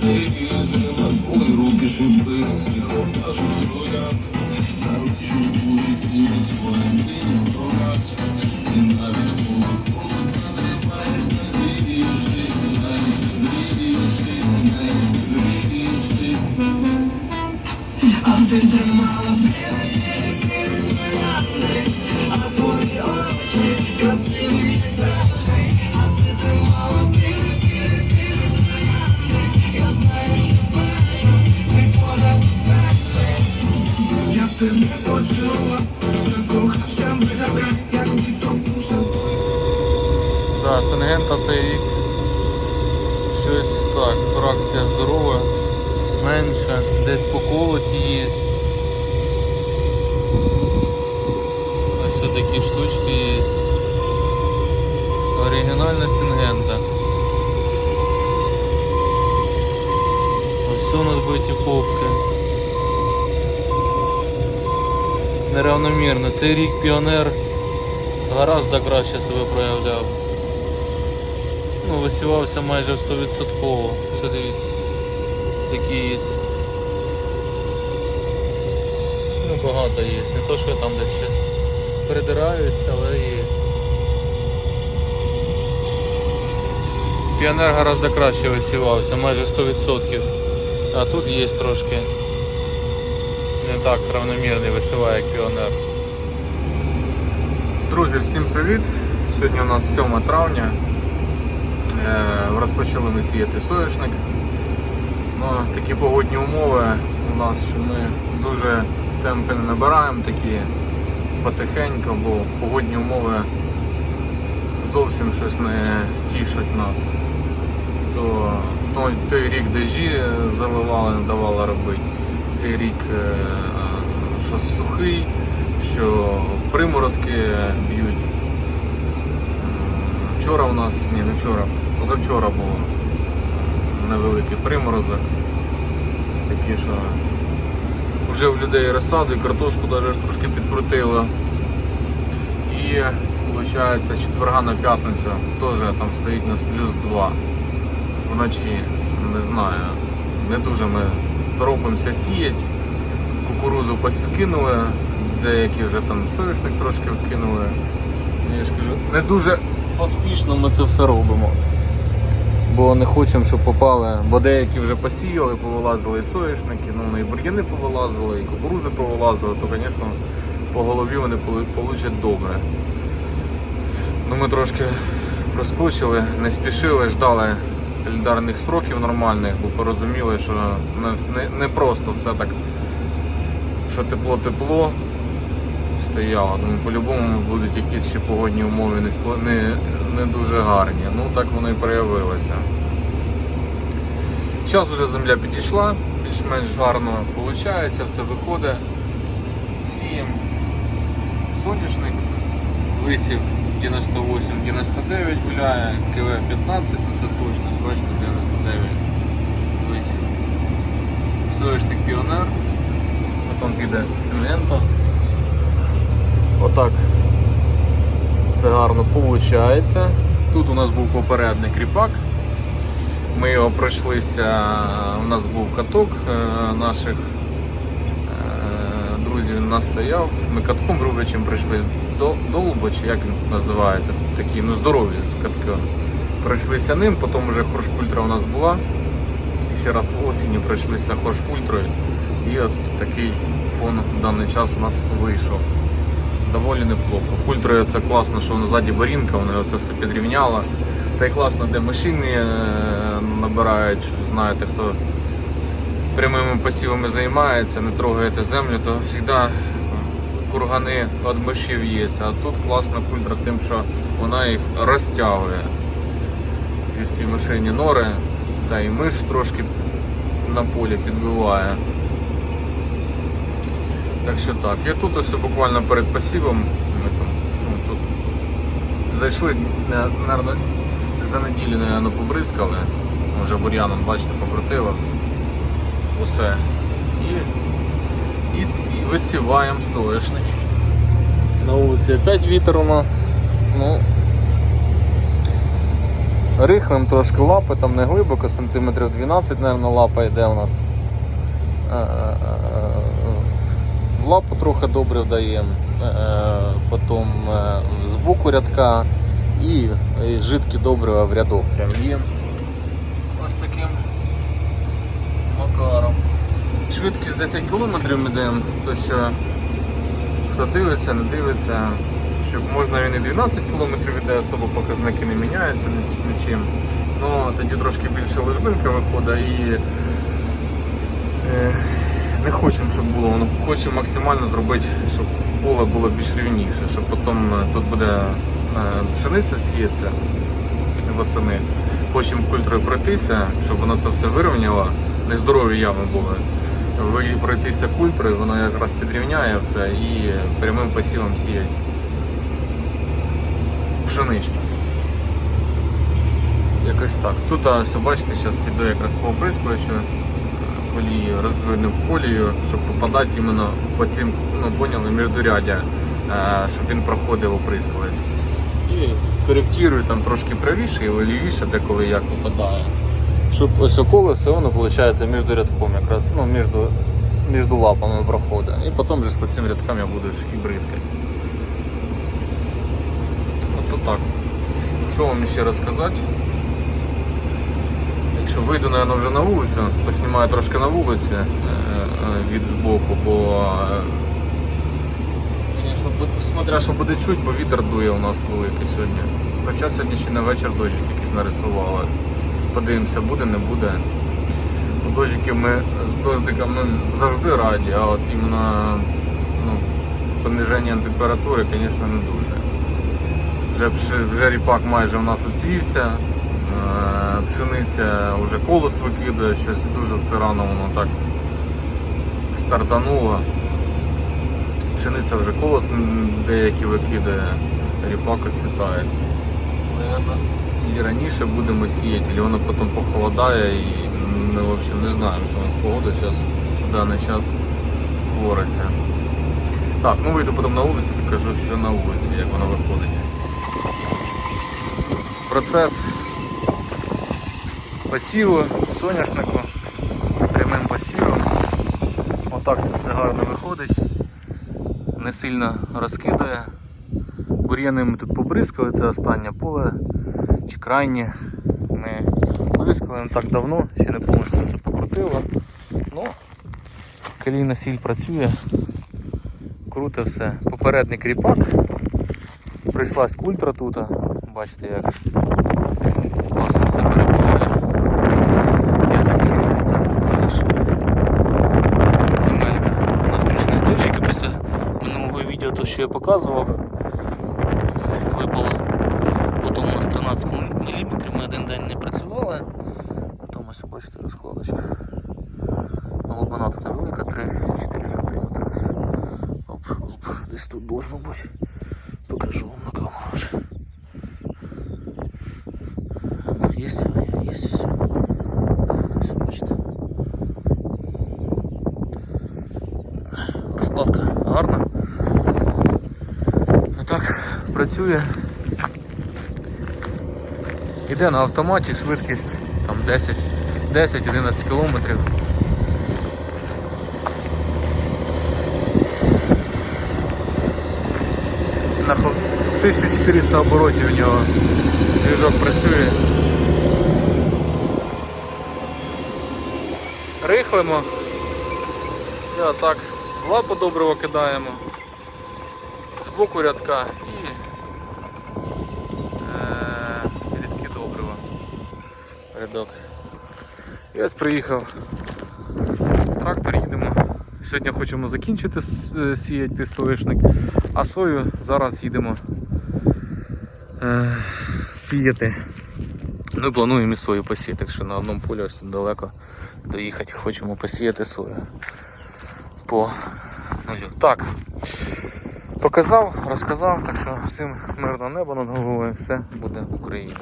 Твої руки шипи, сміхом нашого Да, Сенгента цей рік. Щось так, фракція здорова, менша, десь по колоті є. Ось такі штучки є. Оригінальна Сингента. Ось у все надбиті повки. Неравномірно. Цей рік піонер гораздо краще себе проявляв. Ну, висівався майже 100%. Все дивіться, які є. Ну, багато є. Не то, що там десь щось придираюсь, але є. Піонер гораздо краще висівався, майже 100%. А тут є трошки не так равномірний висіває, як піонер. Друзі, всім привіт! Сьогодні у нас 7 травня. Е, Розпочали ми сіяти соняшник. Ну, такі погодні умови у нас, що ми дуже темпи не набираємо, такі потихеньку, бо погодні умови зовсім щось не тішать нас. То той, той рік дежі заливали, не давали робити. Цей рік е, що сухий, що приморозки б'ють. Вчора у нас, ні, не вчора, позавчора був невеликий приморозок. Такі, що вже в людей розсаду і картошку навіть трошки підкрутило. І виходить четверга на п'ятницю теж там стоїть у нас плюс 2 вночі. Не знаю. Не дуже ми торопимося сіяти. Кукурузу вкинули, деякі вже там соняшник трошки вкинули. Я ж кажу, не дуже поспішно ми це все робимо. Бо не хочемо, щоб попали, бо деякі вже посіяли, повилазили і соняшники, ну і бур'яни повилазили, і кукурузи повилазили, то, звісно, по голові вони получать добре. Ну ми трошки проскочили, не спішили, ждали календарних сроків нормальних, бо порозуміли, що не, не, просто все так, що тепло-тепло стояло. Тому по-любому будуть якісь ще погодні умови не, не, не дуже гарні. Ну так воно і проявилося. Зараз вже земля підійшла, більш-менш гарно виходить, все виходить. Сіємо соняшник, висів 98-99 гуляє, КВ 15, ну це точно, бачите, 99 висів. Соняшник піонер, потім піде Сингента. Отак це гарно виходить. Тут у нас був попередник ріпак. Ми його пройшлися, у нас був каток е, наших е, друзів він нас стояв. Ми катком рубичем прийшли до Долуба, чи як він називається, такі ну, здорові катки. Пройшлися ним, потім вже хоршкультра у нас була. І ще раз осінню пройшлися хоршкультрою. І от такий фон в даний час у нас вийшов доволі неплохо. Культрою це класно, що ззаді барінка, вона це все підрівняла. Та й класно, де машини е, набирають, знаєте, хто прямими посівами займається, не трогаєте землю, то завжди кургани від мишів є. А тут класна культра тим, що вона їх розтягує. Ці всі мишині нори, та і миш трошки на полі підбиває. Так що так. Я тут ось буквально перед посівом. Ну, тут зайшли, мабуть, за неділю, наверное, побризкали. Вже бур'яном, бачите, покрутило. Усе. І, і висіваємо соняшник. На вулиці опять вітер у нас. Ну, Рихнем трошки лапи, там не глибоко, сантиметрів 12, мабуть, лапа йде у нас. Е, е, е, В лапу трохи добре вдаємо, Е, потім е, з боку рядка і, і жидкі добрива в рядок прям є. Ось таким макаром. Швидкість 10 км ми йдемо, то що хто дивиться, не дивиться, щоб можна він і 12 км йде, особо показники не міняються нічим. Ну тоді трошки більше ложбинка виходить і е, не хочемо, щоб було. Ну, хочемо максимально зробити, щоб поле було більш рівніше, щоб потім е, тут буде е, пшениця сіється восени. Хочемо культурою пройтися, щоб воно це все вирівняло. Нездорові ями були. Ви пройтися культурою, воно якраз підрівняє все і прямим посівом сіять пшеничку. Якось так. Тут, ось, бачите, зараз іду якраз по оприскувачу колії, роздвоєним в колію, щоб попадати іменно по цим, ну поняли, міждурядя, е, щоб він проходив оприскувач. І коректирую там трошки правіше і лівіше, деколи як попадає. Щоб ось около все воно виходить між рядком, якраз ну, між, між лапами проходить. І потім вже по цим рядкам я буду і бризкати. Ото так. Що вам ще розказати? Якщо вийду, мабуть, вже на вулицю, поснімаю трошки на вулиці е, е, від збоку, бо е, смотря що буде чуть, бо вітер дує у нас великий сьогодні. Хоча сьогодні ще на вечір дощик якийсь нарисували. Подивимося, буде, не буде. Ну, Дощики ми з дождиками завжди раді, а от іменно ну, пониження температури, звісно, не дуже. Вже, вже ріпак майже у нас оцвівся, е, пшениця вже колос викидає, щось дуже все рано воно так стартануло. Пшениця вже колос деякі викидає, ріпак оцвітається. І раніше будемо сіяти, і воно потім похолодає і ми в общем, не знаємо, що у нас погода зараз в даний час твориться. Так, ну вийду потім на вулицю, покажу, що на вулиці, як воно виходить. Процес посіву соняшнику, прямим посівом. Отак це все гарно виходить. Не сильно розкидає. Бур'яни ми тут побризкали, це останнє поле чи крайнє. Ми бризкали не так давно, ще не повністю все покрутило. Ну, калійна сіль працює, круте все. Попередник ріпак. Прийшлась культра тут. Бачите як класно все перебуває. Я такий земелька. У нас прийшли дощики після минулого відео, то що я показував. Випало. Потім у нас 13 мм, ми один день не працювали. Потім ось бачите розкладочка. Глибина тут невелика, 3-4 см. Оп, оп, десь тут должно бути. Покажу вам на камеру есть. Да, ось бачите. Розкладка гарна. Ну так, працює. Іде на автоматі, швидкість там 10 10-11 кілометрів. На 1400 оборотів у нього движок працює. Рихлимо. І отак лапу добриво кидаємо. З боку рядка і е, добрива. Рядок. І ось приїхав. Трактор їдемо. Сьогодні хочемо закінчити е, сіяти соняшник, а сою зараз їдемо е, сіяти. Ну, плануємо і сою посіяти, так що на одному полі ось тут далеко доїхати. Хочемо посіяти сою. По нулю. Так. Показав, розказав, так що всім мирного неба над головою, все буде Україна.